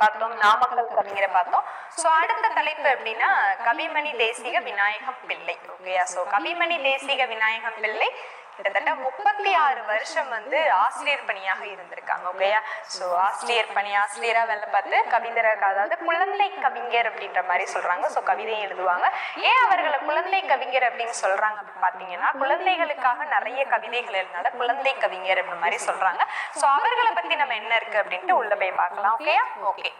பார்த்தோம் நாமக்கல் கவிஞரை பார்த்தோம். சோ அடுத்த தலைப்பு எப்படின்னா கவிமணி தேசிக விநாயகம் பிள்ளை. ஓகேயா ஸோ கவிமணி தேசிக விநாயகம் பிள்ளை கிட்டத்தட்ட முப்பத்தி ஆறு வருஷம் வந்து ஆசிரியர் பணியாக இருந்திருக்காங்க ஓகேயா ஸோ ஆசிரியர் பணி ஆசிரியரா வேலை பார்த்து கவிஞர் அதாவது குழந்தை கவிஞர் அப்படின்ற மாதிரி சொல்றாங்க. சோ கவிதையும் எழுதுவாங்க. ஏன் அவர்களை குழந்தை கவிஞர் அப்படின்னு சொல்றாங்க அப்படின்னு பாத்தீங்கன்னா குழந்தைகளுக்காக நிறைய கவிதைகள் எழுதினால குழந்தை கவிஞர் அப்படின்னு மாதிரி சொல்றாங்க. சோ அவர்களை பத்தி நம்ம என்ன இருக்கு அப்படின்ட்டு உள்ள போய் பார்க்கலாம் ஓகேயா ஓகே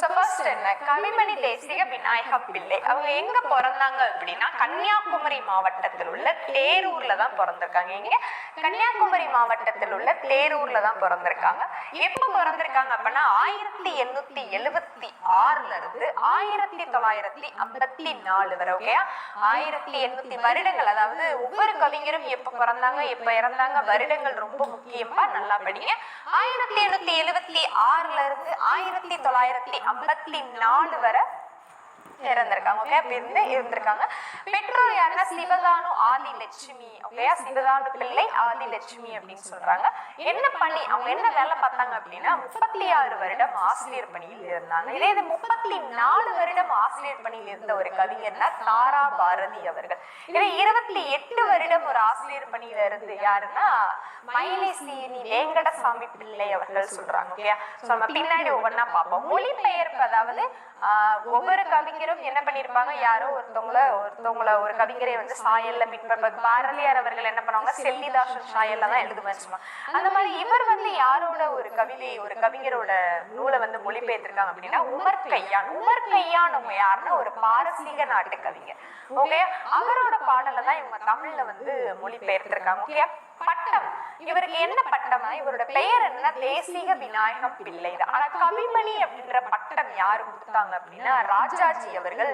சோ ஃபர்ஸ்ட் என்ன கவிமணி தேசிக விநாயக பிள்ளை அவங்க எங்க பிறந்தாங்க அப்படின்னா கன்னியாகுமரி மாவட்டத்தில் உள்ள தேரூர்ல தான் பிறந்திருக்காங்க. இங்க கன்னியாகுமரி மாவட்டத்தில் உள்ள தேரூர்ல தான் பிறந்திருக்காங்க. எப்ப பிறந்திருக்காங்க அப்படின்னா ஆயிரத்தி எண்ணூத்தி எழுவத்தி ஆறுல இருந்து ஆயிரத்தி தொள்ளாயிரத்தி ஐம்பத்தி நாலு வரை ஓகேயா ஆயிரத்தி எண்ணூத்தி வருடங்கள் அதாவது ஒவ்வொரு கவிஞரும் எப்ப பிறந்தாங்க எப்ப இறந்தாங்க வருடங்கள் ரொம்ப முக்கியமா நல்லா படிங்க. ஆயிரத்தி எண்ணூத்தி எழுபத்தி ஆறுல இருந்து ஆயிரத்தி தொள்ளாயிரத்தி ஐம்பத்தி நாலு வரை இறந்திருக்காங்க ஓகே அப்ப இருந்திருக்காங்க பெற்றோர் யாருன்னா சிவதானு ஆதி லட்சுமி ஓகேயா சிவதானு பிள்ளை ஆதி லட்சுமி அப்படின்னு சொல்றாங்க. என்ன பண்ணி அவங்க என்ன வேலை பார்த்தாங்க அப்படின்னா முப்பத்தி ஆறு வருடம் ஆசிரியர் பணியில் இருந்தாங்க. இதே இது முப்பத்தி நாலு வருடம் ஆசிரியர் பணியில் இருந்த ஒரு கவிஞர்னா தாரா பாரதி அவர்கள். இதே இருபத்தி எட்டு வருடம் ஒரு ஆசிரியர் பணியில இருந்து யாருன்னா மயிலை சீனி வேங்கடசாமி பிள்ளை அவர்கள் சொல்றாங்க ஓகே நம்ம பின்னாடி ஒவ்வொன்றா பார்ப்போம். மொழிபெயர்ப்பு அதாவது ஒவ்வொரு கவிஞர் பேரும் என்ன பண்ணிருப்பாங்க? யாரோ ஒருத்தவங்கள ஒருத்தவங்கள ஒரு கவிஞரை வந்து சாயல்ல பின்பற்ற பாரதியார் அவர்கள் என்ன பண்ணுவாங்க? செல்லிதாசன் சாயல்ல தான் எழுதுவேன் அந்த மாதிரி இவர் வந்து யாரோட ஒரு கவிதை ஒரு கவிஞரோட நூலை வந்து மொழிபெயர்த்திருக்காங்க அப்படின்னா உமர் கையான். உமர் கையான் அவங்க யாருன்னா ஒரு பாரசீக நாட்டு கவிஞர். ஓகே அவரோட பாடலை தான் இவங்க தமிழ்ல வந்து மொழிபெயர்த்திருக்காங்க. ஓகே பட்டம். இவருக்கு என்ன பட்டம்னா இவரோட பெயர் என்ன? தேசிக விநாயகம் பிள்ளை. ஆனா கவிமணி அப்படின்ற பட்டம் யாரு கொடுத்தாங்க அப்படின்னா ராஜாஜி அவர்கள்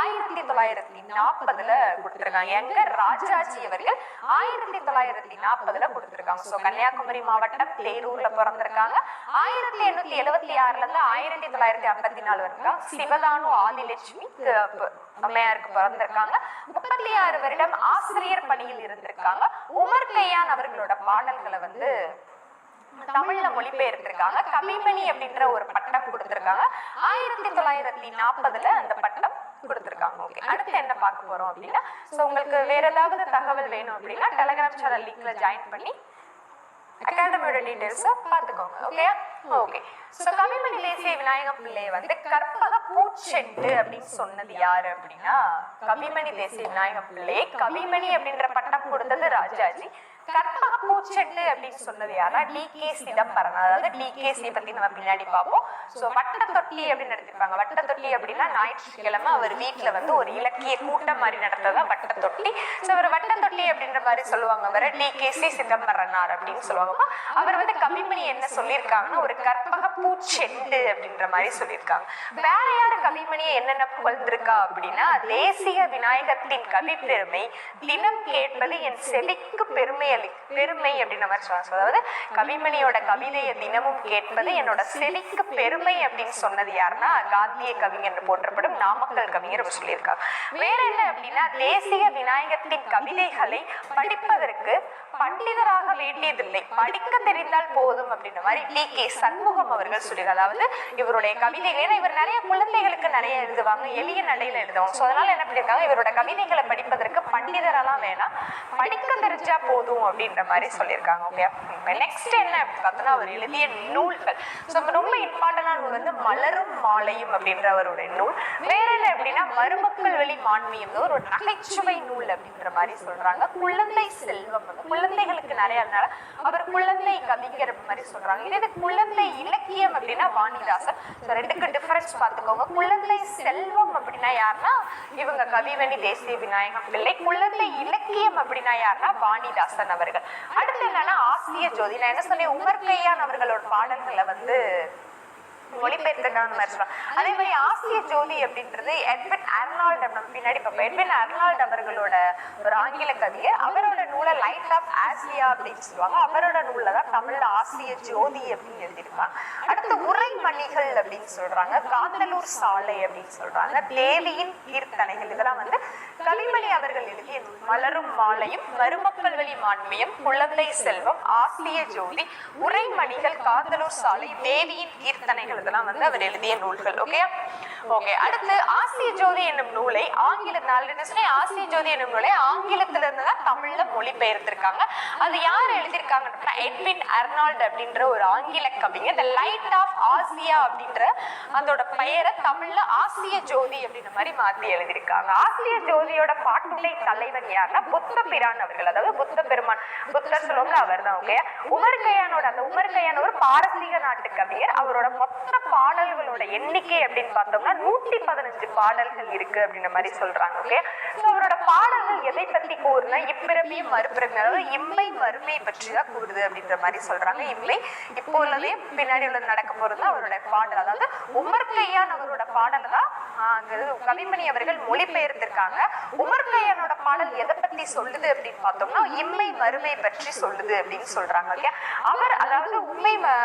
ஆயிரத்தி தொள்ளாயிரத்தி நாற்பதுல கொடுத்திருக்காங்க. எங்க ராஜாஜி அவர்கள் ஆயிரத்தி தொள்ளாயிரத்தி நாற்பதுல கொடுத்திருக்காங்க. சோ கன்னியாகுமரி மாவட்டம் தேரூர்ல பிறந்திருக்காங்க. ஆயிரத்தி எண்ணூத்தி எழுபத்தி ஆறுல இருந்து ஆயிரத்தி தொள்ளாயிரத்தி ஐம்பத்தி நாலு வரைக்கும் சிவதானு ஆதிலட்சுமி அம்மையாருக்கு பிறந்திருக்காங்க. முப்பத்தி ஆறு வருடம் ஆசிரியர் பணியில் இருந்திருக்காங்க. உமர் கையா கையான் அவர்களோட பாடல்களை வந்து தமிழ்ல மொழிபெயர்த்திருக்காங்க. கவிமணி அப்படின்ற ஒரு பட்டம் கொடுத்திருக்காங்க. ஆயிரத்தி தொள்ளாயிரத்தி நாற்பதுல அந்த பட்டம் கொடுத்திருக்காங்க. ஓகே அடுத்து என்ன பார்க்க போறோம் அப்படின்னா ஸோ உங்களுக்கு வேற ஏதாவது தகவல் வேணும் அப்படின்னா டெலகிராம் சேனல் லிங்க்ல ஜாயின் பண்ணி அகாடமியோட டீடைல்ஸ் பார்த்துக்கோங்க. Okay okay so Kavimani Desiya Vinayaga பிள்ளையை வந்து கற்பக பூச்செண்டு அப்படின்னு சொன்னது யாரு அப்படின்னா கவிமணி தேசிய விநாயக பிள்ளை கவிமணி அப்படின்ற பட்டம் கொடுத்தது ராஜாஜி. கற்பக பூச்செண்டு அப்படின்னு சொன்னது யாரா டி கே சிதம்பரம். அதாவது டி கே சி பத்தி நம்ம பின்னாடி பார்ப்போம். ஸோ வட்ட தொட்டி அப்படின்னு நடத்திருப்பாங்க வட்ட தொட்டி அப்படின்னா ஞாயிற்றுக்கிழமை அவர் வீட்டுல வந்து ஒரு இலக்கிய கூட்டம் மாதிரி நடத்ததா வட்ட தொட்டி ஸோ அவர் வட்ட தொட்டி அப்படின்ற மாதிரி சொல்லுவாங்க. அவரை டி கே சி சிதம்பரனார் அப்படின்னு சொல்லுவாங்க. அவர் வந்து கவிமணி என்ன சொல்லியிருக்காங்கன்னா ஒரு கற்பக பூச்செண்டு அப்படின்ற மாதிரி சொல்லியிருக்காங்க. வேற யாரு கவிமணியை என்னென்ன புகழ்ந்திருக்கா அப்படின்னா தேசிய விநாயகத்தின் கவி பெருமை தினம் கேட்பது என் செவிக்கு பெருமை அளி பெருமை அப்படின்னு மாதிரி சொல்லுவாங்க அதாவது கவிமணியோட கவிதையை தினமும் கேட்பது என்னோட செவிக்கு பெருமை அப்படின்னு சொன்னது யாருன்னா காந்திய கவிஞர் போற்றப்படும் நாமக்கல் கவிஞர் அவர் சொல்லியிருக்காங்க வேற என்ன அப்படின்னா தேசிய விநாயகத்தின் கவிதைகளை படிப்பதற்கு பண்டிதராக வேண்டியதில்லை. படிக்க தெரிந்தால் போதும் அப்படின்ற மாதிரி டி கே சண்முகம் அவர்கள் சொல்லியிருக்காங்க அதாவது இவருடைய கவிதைகள் ஏன்னா இவர் நிறைய குழந்தைகளுக்கு நிறைய எழுதுவாங்க. எளிய நடையில எழுதுவாங்க. ஸோ அதனால என்ன பண்ணியிருக்காங்க? இவரோட கவிதைகளை படிப்பதற்கு பண்டிதரெல்லாம் வேணாம். படிக்க தெரிஞ்சா போதும் அப்படின்ற மாதிரி சொல்லியிருக்காங்க. ஓகே நெக்ஸ்ட் என்ன அப்படின்னு பார்த்தோம்னா அவர் எழுதிய நூல்கள். ஸோ ரொம்ப இம்பார்ட்டன்டான நூல் வந்து மலரும் மாலையும் அப்படின்ற அவருடைய நூல். வேற என்ன அப்படின்னா மருமக்கள் வெளி மான்மியம் ஒரு நகைச்சுவை நூல் அப்படின்ற மாதிரி சொல்றாங்க. குழந்தை செல்வம். வந்து குழந்தைகளுக்கு நிறைய அதனால அவர் குழந்தை கவிஞர் மாதிரி சொல்றாங்க. இதே இது குழந்தை இலக்கியம் அப்படின்னா வாணிதாசன். ஸோ ரெண்டுக்கு டிஃபரன்ஸ் பார்த்துக்கோங்க. குழந்தை செல்வம் அப்படின்னா யாருன்னா இவங்க கவிவணி தேசிய விநாயகம் பிள்ளை குழந்தை இலக்கியம் அப்படின்னா யாருன்னா வாணிதாசன் அவர்கள். அடுத்து என்னன்னா ஆசிய ஜோதி. நான் என்ன சொன்னேன்? உமர் கையான் அவர்களோட பாடல்களை வந்து மொழிபெயர்த்துக்கான மாதிரி சொல்லுவாங்க அதே மாதிரி ஆசிய ஜோதி அப்படின்றது எட்வின் அர்னால்ட் நம்ம பின்னாடி பார்ப்போம். எட்வின் அர்னால்ட் அவர்களோட ஒரு ஆங்கில கவிஞர் அவரோட நூலை லைட் ஆஃப் ஆசியா அப்படின்னு சொல்லுவாங்க. அவரோட நூல்ல தான் தமிழ்ல ஆசிய ஜோதி அப்படின்னு எழுதியிருப்பாங்க. அடுத்து உரைமணிகள் அப்படின்னு சொல்றாங்க. காந்தலூர் சாலை அப்படின்னு சொல்றாங்க. தேவியின் கீர்த்தனைகள். இதெல்லாம் வந்து கவிமணி அவர்கள் எழுதிய மலரும் மாலையும் மருமக்கள் வழி மாண்பியம் குழந்தை செல்வம் ஆசிய ஜோதி உரைமணிகள் காந்தலூர் சாலை தேவியின் கீர்த்தனைகள் இதெல்லாம் வந்து அவர் எழுதிய நூல்கள் ஓகே ஓகே அடுத்து ஆசிய ஜோதி என்னும் நூலை ஆங்கில நாளினை ஆசிய ஜோதி என்னும் நூலை ஆங்கிலத்துல இருந்து தான் தமிழ்ல மொழிபெயர்த்திருக்காங்க. அது யார் எழுதியிருக்காங்கன்னா எட்வின் அர்னால்ட் அப்படின்ற ஒரு ஆங்கில கவிஞர் த லைட் ஆஃப் ஆசியா அப்படின்ற அதோட பெயரை தமிழ்ல ஆசிய ஜோதி அப்படின்ற மாதிரி மாத்தி எழுதியிருக்காங்க. ஆசிய ஜோதியோட பாட்டுடை தலைவன் யாருன்னா புத்த பிரான் அவர்கள். அதாவது புத்த பெருமான் புத்தர் சொல்லுவாங்க அவர் தான் ஓகே உமர் கயானோட அந்த உமர் கையான ஒரு பாரசீக நாட்டு கவிஞர். அவரோட மொத்த பாடல்களோட எண்ணிக்கை அப்படின்னு பார்த்தோம்னா நூத்தி பதினஞ்சு பாடல்கள் இருக்கு அப்படின்ற மாதிரி சொல்றாங்க ஓகே ஸோ அவரோட பாடல்கள் எதை பத்தி கூறுனா இப்பிறமையும் மறுபிறமையும் அதாவது இம்மை மறுமை பற்றி தான் கூறுது அப்படின்ற மாதிரி சொல்றாங்க. இம்மை இப்போ உள்ளதே பின்னாடி உள்ளது நடக்க போறது அவரோட பாடல். அதாவது உமர் கையான் அவரோட பாடல் தான் கவிமணி அவர்கள் மொழிபெயர்த்திருக்காங்க. உமர் கையானோட பாடல் எதை பத்தி சொல்லுது அப்படின்னு பார்த்தோம்னா இம்மை மறுமை பற்றி சொல்லுது அப்படின்னு சொல்றாங்க ஓகே அவர் அதாவது உண்மை ம-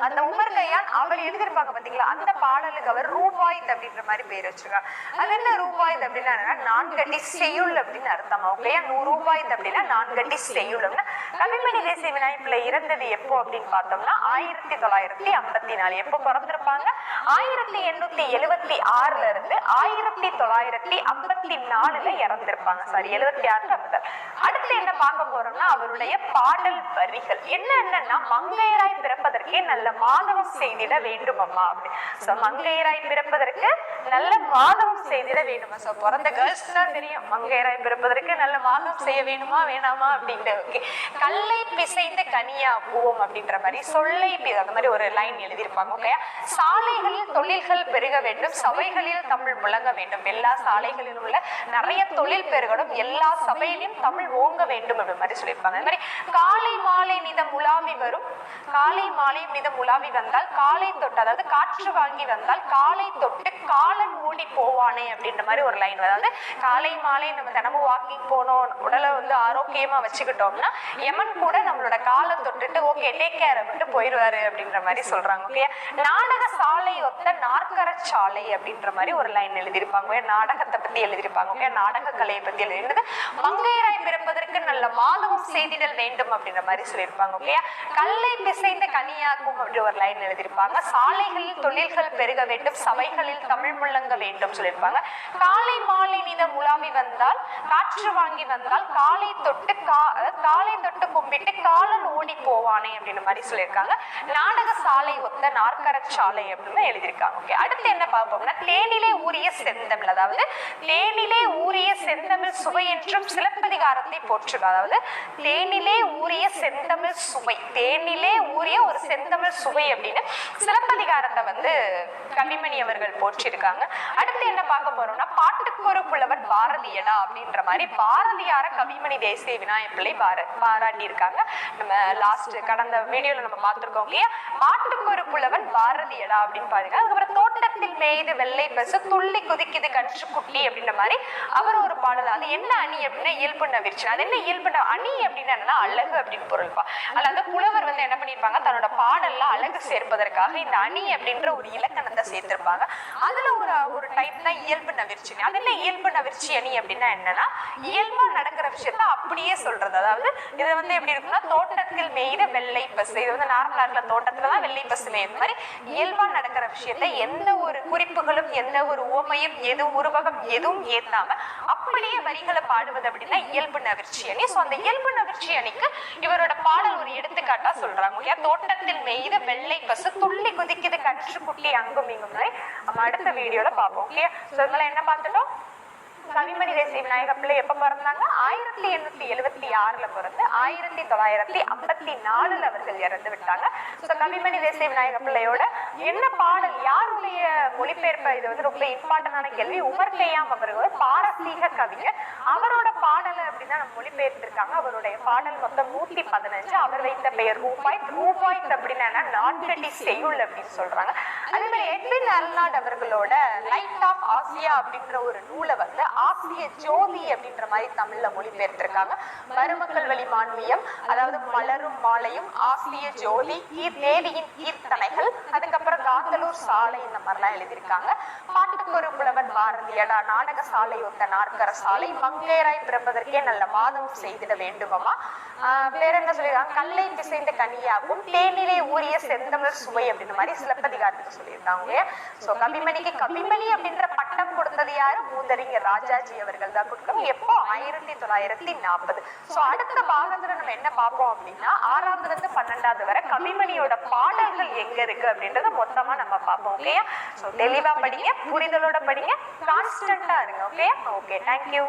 அந்த உமர் கையான் அவள் எழுதியிருப்பாங்க பாத்தீங்களா அந்த பாடலுக்கு அவர் ரூபாய்த் அப்படின்ற மாதிரி பேர் வச்சிருக்காங்க. அது என்ன ரூபாய்த் அப்படின்னா நான்கு நான்கட்டி செய்யுள் அப்படின்னு அர்த்தமா? ஓகேயா நூறு ரூபாய்த் அப்படின்னா நான்கட்டி செய்யுள் அப்படின்னா கவிமணி தேசிய விநாயகப்பிள்ளை இறந்தது எப்போ அப்படின்னு பார்த்தோம்னா ஆயிரத்தி தொள்ளாயிரத்தி ஐம்பத்தி நாலு. எப்போ பிறந்திருப்பாங்க? ஆயிரத்தி எண்ணூத்தி எழுவத்தி ஆறுல இருந்து ஆயிரத்தி தொள்ளாயிரத்தி ஐம்பத்தி நாலுல இறந்திருப்பாங்க. சாரி எழுவத்தி ஆறுல ஐம்பத்தாறு அடுத்து என்ன பார்க்க போறோம்னா அவருடைய பாடல் வரிகள். என்ன என்னன்னா மங்கையராய் பிறப்பதற்கே நல்ல மாதவம் செய்திட வேண்டும் அம்மா அப்படி சோ மங்கையராய் பிறப்பதற்கு நல்ல மாதவம் செய்திட வேண்டுமா? சோ பிறந்த கேர்ள்ஸ்னா தெரியும் மங்கையராய் பிறப்பதற்கு நல்ல மாதவம் செய்ய வேணுமா வேணாமா அப்படின்ட்டு. ஓகே. கல்லை பிசைந்த கனியா பூவம் அப்படின்ற மாதிரி சொல்லை பி- அந்த மாதிரி ஒரு லைன் எழுதியிருப்பாங்க ஓகே சாலைகளில் தொழில்கள் பெருக வேண்டும் சபைகளில் தமிழ் முழங்க வேண்டும். எல்லா சாலைகளிலும் உள்ள நிறைய தொழில் பெருகணும் எல்லா சபையிலும் தமிழ் ஓங்க வேண்டும் அப்படி மாதிரி சொல்லியிருப்பாங்க. அது மாதிரி காலை மாலை நிதம் உலாவி வரும். காலை மாலை நிதம் உலாவி வந்தால் காலை தொட்டு அதாவது காற்று வாங்கி வந்தால் காலை தொட்டு காலன் மூடி போவானே அப்படின்ற மாதிரி ஒரு லைன் அதாவது காலை மாலை நம்ம தினமும் வாக்கிங் போனோம் உடலை வந்து ஆரோக்கியமா வச்சுக்கிட்டோம்னா எமன் கூட நம்மளோட காலை தொட்டுட்டு ஓகே டேக் கேர் விட்டு போயிடுவாரு அப்படின்ற மாதிரி சொல்றாங்க ஓகே நாடக சாலை ஒத்த நாற்கர சாலை அப்படின்ற மாதிரி ஒரு லைன் எழுதியிருப்பாங்க நாடகத்தை பத்தி எழுதியிருப்பாங்க ஓகே நாடக கலையை பத்தி எழுதியிருந்தது. மங்கையராய் பிறப்பதற்கு நல்ல மாதம் செய்திடல் வேண்டும். வேண்டும் அப்படின்ற மாதிரி சொல்லியிருப்பாங்க ஓகே கல்லை பிசைந்த கனியாக்கும் அப்படி ஒரு லைன் எழுதியிருப்பாங்க. சாலைகளில் தொழில்கள் பெருக வேண்டும் சபைகளில் தமிழ் முழங்க வேண்டும் சொல்லியிருப்பாங்க. காலை மாலை நிதம் உலாவி வந்தால் காற்று வாங்கி வந்தால் காலை தொட்டு கா காலை தொட்டு கும்பிட்டு காலன் ஓடி போவானே அப்படின்னு மாதிரி சொல்லியிருக்காங்க. நாடக சாலை ஒத்த நாற்கர சாலை அப்படின்னு எழுதியிருக்காங்க. ஓகே அடுத்து என்ன பார்ப்போம்னா தேனிலே ஊறிய செந்தமிழ். அதாவது தேனிலே ஊறிய செந்தமிழ் சுவை என்றும் சிலப்பதிகாரத்தை போற்றுக. அதாவது தேனிலே ஊறிய செந்தமிழ் சுவை தேனிலே ஊறிய ஒரு செந்தமிழ் சுவை அப்படின்னு சிலப்பதிகாரத்தை வந்து கவிமணி அவர்கள் போற்றிருக்காங்க. அடுத்து என்ன பார்க்க போறோம்னா பாட்டுக்கு ஒரு புலவன் பாரதியடா அப்படின்ற மாதிரி பாரதியார கவிமணி தேசிய விநாயகப் பிள்ளை பார பாராட்டி இருக்காங்க நம்ம லாஸ்ட் கடந்த வீடியோல நம்ம பார்த்துருக்கோம் இல்லையா? மாட்டுக்கு ஒரு புலவன் பாரதியடா அப்படின்னு பாருங்க. அதுக்கப்புறம் தோட்டத்தில் மேய்து வெள்ளை பசு துள்ளி குதிக்குது கன்று குட்டி அப்படின்ற மாதிரி அவர் ஒரு பாடல். அது என்ன அணி அப்படின்னா இயல்பு நவிர்ச்சி. அது என்ன இயல்பு ந- அணி அப்படின்னா என்னன்னா அழகு அப்படின்னு பொருள்பா அல்லாத புலவர் வந்து என்ன பண்ணிருப்பாங்க தன்னோட பாடல்ல அழகு சேர்ப்பதற்காக இந்த அணி அப்படின்ற ஒரு இலக்கணத்தை சேர்த்திருப்பாங்க. அதுல ஒரு ஒரு டைப் தான் இயல்பு நவிர்ச்சி அது என்ன இயல்பு நவிர்ச்சி அணி அப்படின்னா என்னன்னா இயல்பா நடக்கிற விஷயத்த அப்படியே சொல்றது. அதாவது இது வந்து எப்படி இருக்கும்னா தோட்டத்தில் மேய்த வெள்ளை பசு. இது வந்து நார்மலா இருக்கிற தோட்டத்துல தான் வெள்ளை பசு மேய்ந்த மாதிரி இயல்பா நடக்கிற விஷயத்த எந்த ஒரு குறிப்புகளும் எந்த ஒரு உவமையும் எது உருவகம் எதுவும் ஏத்தாம அப்படியே வரிகளை பாடுவது அப்படின்னா இயல்பு நவிர்ச்சி அணி. ஸோ அந்த இயல்பு நவிர்ச்சி அணிக்கு இவரோட பாடல் ஒரு எடுத்துக்காட்டா சொல்றாங்க ஓகே? தோட்டத்தில் மேய்த வெள்ளை பசு துள்ளி குதிக்குது கற்று குட்டி அங்கும் இங்கும். மாதிரி நம்ம அடுத்த வீடியோல பார்ப்போம் ஓகே? ஸோ இதெல்லாம் என்ன பார்த்துட்டோம்? கவிமணி தேசிய விநாயக பிள்ளை எப்ப பிறந்தாங்க? ஆயிரத்தி எண்ணூத்தி எழுவத்தி ஆறுல பிறந்து ஆயிரத்தி தொள்ளாயிரத்தி ஐம்பத்தி நாலுல அவர்கள் இறந்து விட்டாங்க. ஸோ கவிமணி தேசிய விநாயக பிள்ளையோட என்ன பாடல்? யாருடைய மொழிபெயர்ப்பு? இது வந்து ரொம்ப இம்பார்ட்டன்டான கேள்வி. உமர் கய்யாம் அவர்கள் ஒரு பாரசீக கவிஞர். அவரோட பாடல் அப்படின்னா நம்ம மொழிபெயர்த்திருக்காங்க. அவருடைய பாடல் மொத்தம் நூத்தி பதினஞ்சு. அவர் வைத்த பெயர் ரூபாய் ரூபாய் அப்படின்னா என்ன? செய்யுள் அப்படின்னு சொல்றாங்க. அதே மாதிரி எட்வின் அர்னாட் அவர்களோட லைட் ஆஃப் ஆசியா அப்படின்ற ஒரு நூலை வந்து ஆசிய ஜோதி அப்படின்ற மாதிரி தமிழ்ல மொழிபெயர்த்திருக்காங்க. மருமக்கள் வழி மான்மியம் அதாவது மலரும் மாலையும் ஆசிய ஜோதி ஈர் தேவியின் கீர்த்தனைகள் அதுக்கப்புறம் காந்தலூர் சாலை இந்த மாதிரிலாம் எழுதியிருக்காங்க. பாட்டுக்கொரு புலவன் பாரதியடா நாடக சாலை ஒத்த நாற்கர சாலை மங்கையராய் பிறப்பதற்கே நல்ல வாதம் செய்திட வேண்டுமமா வேற என்ன சொல்லியிருக்காங்க? கல்லை பிசைந்த கனியாகவும் தேனிலே ஊறிய செந்தமிழ் சுவை அப்படின்ற மாதிரி சிலப்பதிகாரத்துக்கு சொல்லியிருக்காங்க. சோ கவிமணிக்கு கவிமணி அப்படின்ற பட்டம் கொடுத்தது யாரு? மூதறிஞர் ராஜாஜி அவர்கள் தான் கொடுக்கணும் எப்போ? ஆயிரத்தி தொள்ளாயிரத்தி நாற்பது. சோ அடுத்த பாகத்துல நம்ம என்ன பார்ப்போம் அப்படின்னா ஆறாவதுல இருந்து பன்னெண்டாவது வரை கவிமணியோட பாடல்கள் எங்க இருக்கு அப்படின்றத மொத்தமா நம்ம பார்ப்போம் ஓகேயா சோ தெளிவா படிங்க புரிதலோட படிங்க கான்ஸ்டன்டா இருங்க ஓகே ஓகே தேங்க்யூ